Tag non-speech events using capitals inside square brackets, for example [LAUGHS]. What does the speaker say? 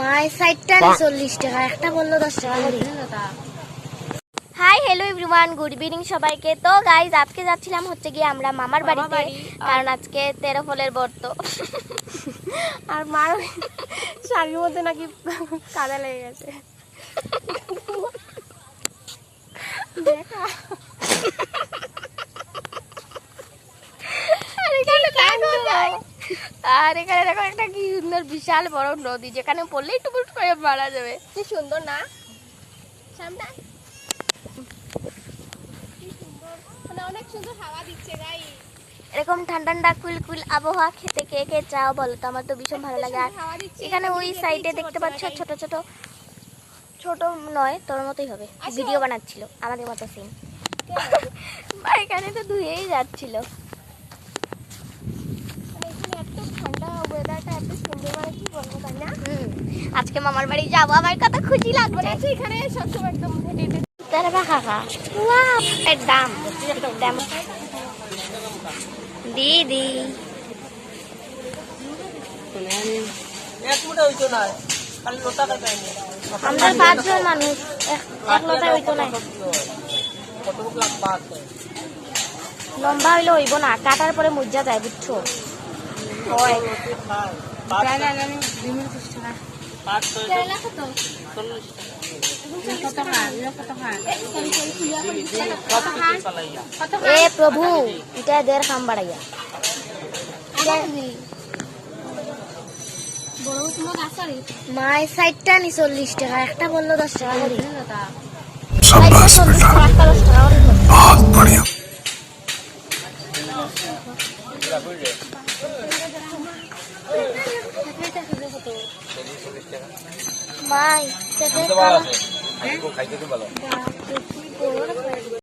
মাই সাইডটা চল্লিশ টাকা একটা বলল দশ টাকা hi hello everyone good evening সবাইকে। তো গাইজ আজকে যাচ্ছিলাম হচ্ছে গিয়ে আমরা মামার বাড়িতে কারণ আজকে তেরো ফলের বর্ত আর মার শাড়ির মধ্যে নাকি কাদা লেগে গেছে। [LAUGHS] দেখা আর এখানে দেখো guys, আর এখানে দেখো একটা কি সুন্দর বিশাল বড় নদী যেখানে পড়লেই টুকুট করে মারা যাবে। কি সুন্দর না? সামনে মানে অনেক সুন্দর হাওয়া দিচ্ছে গাই এরকম ঠান্ডা ঠান্ডা কুল কুল আবহাওয়া খেতে কে কে চাও বলো তো? আমার তো ভীষণ ভালো লাগে। আর এখানে ওই সাইডে দেখতে পাচ্ছ ছোট ছোট। ছোট নয় তোর মতোই হবে। ভিডিও বানাচ্ছিল আমাদের মতো সিন [LAUGHS] এখানে তো ধুয়েই যাচ্ছিল। আজকে মামার বাড়ি যাব আমার কত খুশি আছে এখানে? সবসময় একদম হেঁটে হেঁটে। বা কাকা এর দাম। দাম। দিদি। আমরা পাঁচজন মানুষ। এক- এক লোটায় হইতো না। লম্বা হইলে হইব না কাটার পরে মজ্জা যায় বুঝছ? হয়। এ প্রভু এটা দের খাম বাড়াইয়া। মাই সাইডটা নি চল্লিশ টাকা একটা বলল দশ টাকা করে। বহুত চল্লিশ बेटा টাকা